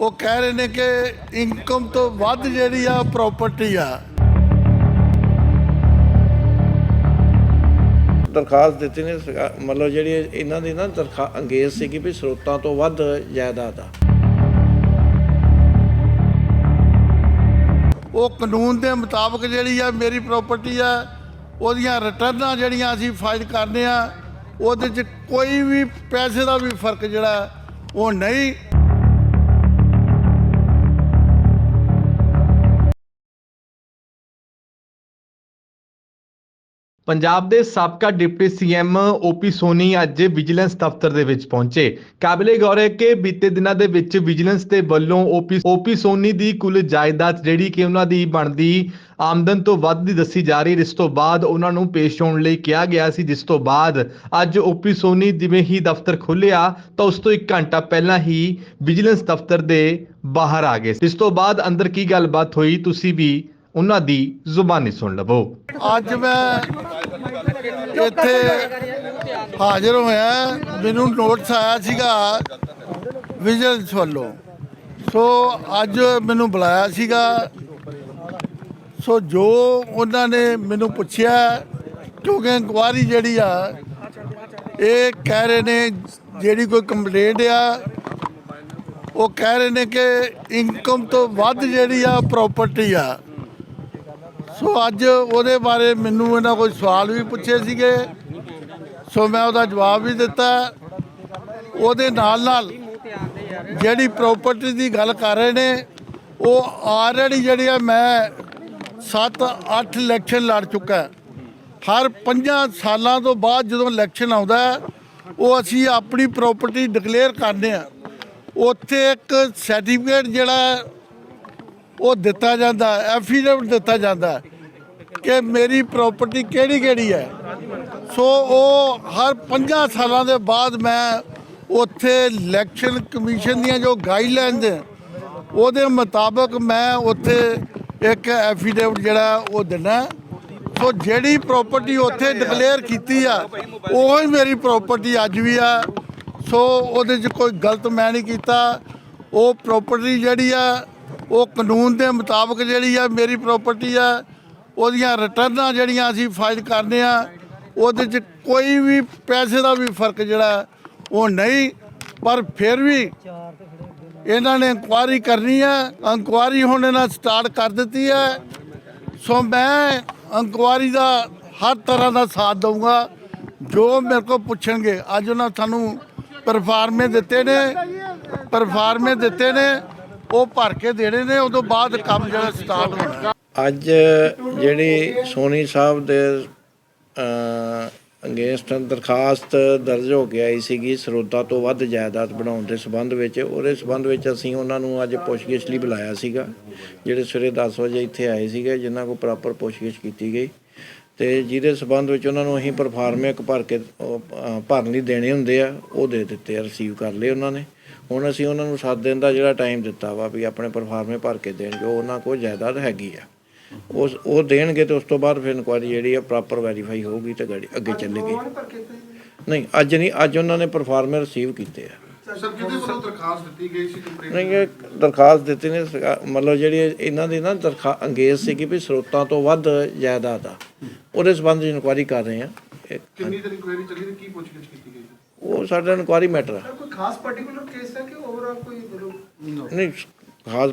ਉਹ ਕਹਿ ਰਹੇ ਨੇ ਕਿ ਇਨਕਮ ਤੋਂ ਵੱਧ ਜਿਹੜੀ ਆ ਪ੍ਰਾਪਰਟੀ ਆ। ਦਰਖਾਸਤ ਦਿੱਤੀ ਨੇ ਮਤਲਬ ਜਿਹੜੀ ਇਹਨਾਂ ਦੀ ਨਾ ਦਰਖਾ ਅੰਗੇਜ਼ ਸੀਗੀ ਵੀ ਸਰੋਤਾਂ ਤੋਂ ਵੱਧ ਜਾਇਦਾਦ ਆ। ਉਹ ਕਾਨੂੰਨ ਦੇ ਮੁਤਾਬਕ ਜਿਹੜੀ ਆ ਮੇਰੀ ਪ੍ਰਾਪਰਟੀ ਆ ਉਹਦੀਆਂ ਰਿਟਰਨਾਂ ਜਿਹੜੀਆਂ ਅਸੀਂ ਫਾਈਲ ਕਰਨੇ ਆ ਉਹਦੇ 'ਚ ਕੋਈ ਵੀ ਪੈਸੇ ਦਾ ਵੀ ਫ਼ਰਕ ਜਿਹੜਾ ਉਹ ਨਹੀਂ ਪੰਜਾਬ ਦੇ ਸਾਬਕਾ ਡਿਪਟੀ ਸੀਐਮ ਓਪੀ ਸੋਨੀ ਅੱਜ ਵਿਜੀਲੈਂਸ ਦਫ਼ਤਰ ਦੇ ਵਿੱਚ ਪਹੁੰਚੇ। ਕਾਬਿਲੇ ਗੌਰ ਹੈ ਕਿ ਬੀਤੇ ਦਿਨਾਂ ਦੇ ਵਿੱਚ ਵਿਜੀਲੈਂਸ ਦੇ ਵੱਲੋਂ ਓਪੀ ਓਪੀ ਸੋਨੀ ਦੀ ਕੁੱਲ ਜਾਇਦਾਦ ਜਿਹੜੀ ਕਿ ਉਹਨਾਂ ਦੀ ਬਣਦੀ ਆਮਦਨ ਤੋਂ ਵੱਧ ਦੀ ਦੱਸੀ ਜਾ ਰਹੀ ਹੈ ਜਿਸ ਤੋਂ ਬਾਅਦ ਉਹਨਾਂ ਨੂੰ ਪੇਸ਼ ਹੋਣ ਲਈ ਕਿਹਾ ਗਿਆ ਸੀ, ਜਿਸ ਤੋਂ ਬਾਅਦ ਅੱਜ ਓਪੀ ਸੋਨੀ ਜਿਵੇਂ ਹੀ ਦਫ਼ਤਰ ਖੁੱਲਿਆ ਤਾਂ ਉਸ ਤੋਂ 1 ਘੰਟਾ ਪਹਿਲਾਂ ਹੀ ਵਿਜੀਲੈਂਸ ਦਫ਼ਤਰ ਦੇ ਬਾਹਰ ਆ ਗਏ। ਇਸ ਤੋਂ ਬਾਅਦ ਅੰਦਰ ਕੀ ਗੱਲਬਾਤ ਹੋਈ, ਤੁਸੀਂ ਵੀ ਉਹਨਾਂ ਦੀ ਜ਼ੁਬਾਨੀ ਸੁਣ ਲਵੋ। ਅੱਜ ਮੈਂ ਇੱਥੇ ਹਾਜ਼ਰ ਹੋਇਆ। ਮੈਨੂੰ ਨੋਟਿਸ ਆਇਆ ਸੀਗਾ ਵਿਜੀਲੈਂਸ ਵੱਲੋਂ। ਸੋ ਅੱਜ ਮੈਨੂੰ ਬੁਲਾਇਆ ਸੀਗਾ। ਸੋ ਜੋ ਉਹਨਾਂ ਨੇ ਮੈਨੂੰ ਪੁੱਛਿਆ, ਕਿਉਂਕਿ ਇਨਕੁਆਰੀ ਜਿਹੜੀ ਆ, ਇਹ ਕਹਿ ਰਹੇ ਨੇ ਜਿਹੜੀ ਕੋਈ ਕੰਪਲੇਂਟ ਆ, ਉਹ ਕਹਿ ਰਹੇ ਨੇ ਕਿ ਇਨਕਮ ਤੋਂ ਵੱਧ ਜਿਹੜੀ ਆ ਪ੍ਰਾਪਰਟੀ ਆ ਸੋ ਅੱਜ ਉਹਦੇ ਬਾਰੇ ਮੈਨੂੰ ਇਹਨਾਂ ਕੋਈ ਸਵਾਲ ਵੀ ਪੁੱਛੇ ਸੀਗੇ। ਸੋ ਮੈਂ ਉਹਦਾ ਜਵਾਬ ਵੀ ਦਿੱਤਾ। ਉਹਦੇ ਨਾਲ ਨਾਲ ਜਿਹੜੀ ਪ੍ਰਾਪਰਟੀ ਦੀ ਗੱਲ ਕਰ ਰਹੇ ਨੇ, ਉਹ ਆਲਰੇਡੀ ਜਿਹੜੀ ਆ ਮੈਂ 7-8 ਇਲੈਕਸ਼ਨ ਲੜ ਚੁੱਕਾ ਹਰ 5 ਸਾਲਾਂ ਤੋਂ ਬਾਅਦ ਜਦੋਂ ਇਲੈਕਸ਼ਨ ਆਉਂਦਾ ਉਹ ਅਸੀਂ ਆਪਣੀ ਪ੍ਰਾਪਰਟੀ ਡਿਕਲੇਅਰ ਕਰਦੇ ਆ। ਉੱਥੇ ਇੱਕ ਸਰਟੀਫਿਕੇਟ ਜਿਹੜਾ ਉਹ ਦਿੱਤਾ ਜਾਂਦਾ ਐਫੀਡੇਵਿਟ ਦਿੱਤਾ ਜਾਂਦਾ ਕਿ ਮੇਰੀ ਪ੍ਰਾਪਰਟੀ ਕਿਹੜੀ ਕਿਹੜੀ ਹੈ। ਸੋ ਉਹ ਹਰ 5 ਸਾਲਾਂ ਦੇ ਬਾਅਦ ਮੈਂ ਉੱਥੇ ਇਲੈਕਸ਼ਨ ਕਮਿਸ਼ਨ ਦੀਆਂ ਜੋ ਗਾਈਡਲਾਈਨਸ ਉਹਦੇ ਮੁਤਾਬਕ ਮੈਂ ਉੱਥੇ ਇੱਕ ਐਫੀਡੇਵਿਟ ਜਿਹੜਾ ਉਹ ਦਿੰਦਾ ਸੋ ਜਿਹੜੀ ਪ੍ਰਾਪਰਟੀ ਉੱਥੇ ਡਿਕਲੇਅਰ ਕੀਤੀ ਆ, ਉਹ ਹੀ ਮੇਰੀ ਪ੍ਰਾਪਰਟੀ ਅੱਜ ਵੀ ਆ। ਸੋ ਉਹਦੇ 'ਚ ਕੋਈ ਗਲਤ ਮੈਂ ਨਹੀਂ ਕੀਤਾ। ਉਹ ਪ੍ਰਾਪਰਟੀ ਜਿਹੜੀ ਆ ਉਹ ਕਾਨੂੰਨ ਦੇ ਮੁਤਾਬਕ ਜਿਹੜੀ ਆ, ਮੇਰੀ ਪ੍ਰਾਪਰਟੀ ਆ, ਉਹਦੀਆਂ ਰਿਟਰਨਾਂ ਜਿਹੜੀਆਂ ਅਸੀਂ ਫਾਈਲ ਕਰਨੇ ਆ, ਉਹਦੇ 'ਚ ਕੋਈ ਵੀ ਪੈਸੇ ਦਾ ਵੀ ਫ਼ਰਕ ਜਿਹੜਾ, ਉਹ ਨਹੀਂ। ਪਰ ਫਿਰ ਵੀ ਇਹਨਾਂ ਨੇ ਇਨਕੁਆਰੀ ਕਰਨੀ ਹੈ ਇਨਕੁਆਰੀ ਹੁਣ ਇਹਨਾਂ ਸਟਾਰਟ ਕਰ ਦਿੱਤੀ ਹੈ ਸੋ ਮੈਂ ਇਨਕੁਆਰੀ ਦਾ ਹਰ ਤਰ੍ਹਾਂ ਦਾ ਸਾਥ ਦਊਂਗਾ। ਜੋ ਮੇਰੇ ਕੋਲ ਪੁੱਛਣਗੇ, ਅੱਜ ਉਹਨਾਂ ਸਾਨੂੰ ਪਰਫਾਰਮੇ ਦਿੱਤੇ ਨੇ ਪਰਫਾਰਮੇ ਦਿੱਤੇ ਨੇ। ਉਹ ਭਰ ਕੇ ਦੇਣੇ ਨੇ, ਉਦੋਂ ਬਾਅਦ ਕੰਮ ਜਿਹੜਾ ਸਟਾਰਟ ਹੋਣਾ। ਅੱਜ ਜਿਹੜੀ ਸੋਨੀ ਸਾਹਿਬ ਦੇ ਅੰਗੇਸਟ ਦਰਖਾਸਤ ਦਰਜ ਹੋ ਕੇ ਆਈ ਸੀਗੀ, ਸਰੋਤਾ ਤੋਂ ਵੱਧ ਜਾਇਦਾਦ ਬਣਾਉਣ ਦੇ ਸਬੰਧ ਵਿੱਚ, ਉਹਦੇ ਸਬੰਧ ਵਿੱਚ ਅਸੀਂ ਉਹਨਾਂ ਨੂੰ ਅੱਜ ਪੁੱਛਗਿੱਛ ਲਈ ਬੁਲਾਇਆ ਸੀਗਾ, ਜਿਹੜੇ ਸਵੇਰੇ 10 ਵਜੇ ਇੱਥੇ ਆਏ ਸੀਗੇ, ਜਿਨ੍ਹਾਂ ਕੋਲ ਪ੍ਰੋਪਰ ਪੁੱਛਗਿੱਛ ਕੀਤੀ ਗਈ। ਤੇ ਜਿਹਦੇ ਸਬੰਧ ਵਿੱਚ ਉਹਨਾਂ ਨੂੰ ਅਸੀਂ ਪਰਫਾਰਮੇ ਇੱਕ ਭਰ ਕੇ ਭਰਨ ਲਈ ਦੇਣੇ ਹੁੰਦੇ ਆ ਉਹ ਦੇ ਦਿੱਤੇ ਆ ਰਿਸੀਵ ਕਰ ਲਏ ਉਹਨਾਂ ਨੇ। ਹੁਣ ਅਸੀਂ ਉਹਨਾਂ ਨੂੰ 7 ਦਿਨ ਦਾ ਜਿਹੜਾ ਟਾਈਮ ਦਿੱਤਾ ਵਾ ਵੀ ਆਪਣੇ ਪਰਫਾਰਮੇ ਭਰ ਕੇ ਦੇਣ ਜੋ ਉਹਨਾਂ ਕੋਲ ਜਾਇਦਾਦ ਹੈਗੀ ਆ। ਉਸ ਉਹ ਦੇਣਗੇ ਤੇ ਉਸ ਤੋਂ ਬਾਅਦ ਫਿਰ ਇਨਕੁਆਇਰੀ ਜਿਹੜੀ ਆ ਪ੍ਰੋਪਰ ਵੈਰੀਫਾਈ ਹੋਊਗੀ ਤੇ ਗਾੜੀ ਅੱਗੇ ਚੱਲੇਗੀ। ਨਹੀਂ ਅੱਜ ਨਹੀਂ ਅੱਜ ਉਹਨਾਂ ਨੇ ਪਰਫਾਰਮੇ ਰਿਸੀਵ ਕੀਤੇ ਆ। ਸਰ ਕਿਹਦੇ ਵੱਲੋਂ ਦਰਖਾਸਤ ਦਿੱਤੀ ਗਈ ਸੀ ਕੰਪਲੇਂਟ ਨਹੀਂ ਇਹ ਦਰਖਾਸਤ ਦਿੱਤੀ ਨੇ ਮਤਲਬ ਜਿਹੜੀ ਇਹਨਾਂ ਦੀ ਨਾ ਦਰਖਾ ਅੰਗੇਜ਼ ਸੀਗੀ ਵੀ ਸਰੋਤਾਂ ਤੋਂ ਵੱਧ ਜਾਇਦਾਦ ਆ। ਉਹਦੇ ਸੰਬੰਧ ਵਿੱਚ ਇਨਕੁਆਇਰੀ ਕਰ ਰਹੇ ਆ ਇਹ- ਕਿੰਨੀ ਦਿਨ ਇਨਕੁਆਇਰੀ ਚੱਲੀ ਤੇ ਕੀ ਪੁੱਛਗਿੱਛ ਕੀਤੀ ਗਈ? ਉਹ ਸਾਡਾ ਇਨਕੁਆਇਰੀ ਮੈਟਰ ਆ ਕੋਈ ਖਾਸ ਪਾਰਟਿਕੂਲਰ ਕੇਸ ਹੈ ਕਿ ਓਵਰਆਲ ਕੋਈ ਨਹੀਂ ਖਾਸ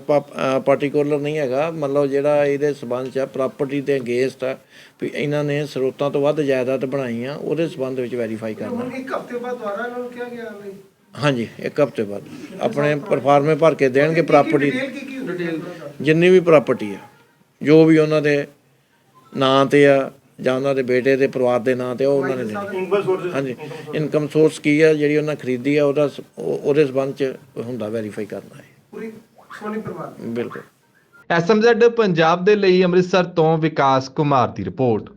ਪਾਰਟਿਕੂਲਰ ਨਹੀਂ ਹੈਗਾ। ਮਤਲਬ ਜਿਹੜਾ ਇਹਦੇ ਸਬੰਧ ਚ ਪ੍ਰਾਪਰਟੀ ਤੇ ਅਗੇਂਸਟ ਆ ਵੀ ਇਹਨਾਂ ਨੇ ਸਰੋਤਾਂ ਤੋਂ ਵੱਧ ਜਾਇਦਾਦ ਬਣਾਈ ਆ ਉਹਦੇ ਸਬੰਧ ਵਿੱਚ ਵੈਰੀਫਾਈ ਕਰਨਾ। ਇੱਕ ਹਫ਼ਤੇ ਬਾਅਦ ਦੁਬਾਰਾ ਇਹਨਾਂ ਨੂੰ ਕਿਹਾ ਗਿਆ ਨਹੀਂ ਹਾਂਜੀ ਇੱਕ ਹਫ਼ਤੇ ਬਾਅਦ। ਆਪਣੇ ਪਰਫਾਰਮੇ ਭਰ ਕੇ ਦੇਣਗੇ ਪ੍ਰਾਪਰਟੀ ਜਿੰਨੀ ਵੀ ਪ੍ਰਾਪਰਟੀ ਆ ਜੋ ਵੀ ਉਹਨਾਂ ਦੇ ਨਾਂ ਤੇ ਆ ਜਾਂ ਉਹਨਾਂ ਦੇ ਬੇਟੇ ਦੇ ਪਰਿਵਾਰ ਦੇ ਨਾਂ ਤੇ ਉਹ ਉਹਨਾਂ ਨੇ ਹਾਂਜੀ ਇਨਕਮ ਸੋਰਸ ਕੀ ਆ ਜਿਹੜੀ ਉਹਨਾਂ ਖਰੀਦੀ ਆ ਉਹਦਾ ਉਹਦੇ ਸਬੰਧ ਚ ਹੁੰਦਾ ਵੈਰੀਫਾਈ ਕਰਨਾ ਹੈ ਪੂਰੀ ਸੋਨੀ ਪਰਿਵਾਰ। ਬਿਲਕੁਲ। ਐਸਐਮਜ਼ੈਡ ਪੰਜਾਬ ਦੇ ਲਈ ਅੰਮ੍ਰਿਤਸਰ ਤੋਂ ਵਿਕਾਸ ਕੁਮਾਰ ਦੀ ਰਿਪੋਰਟ।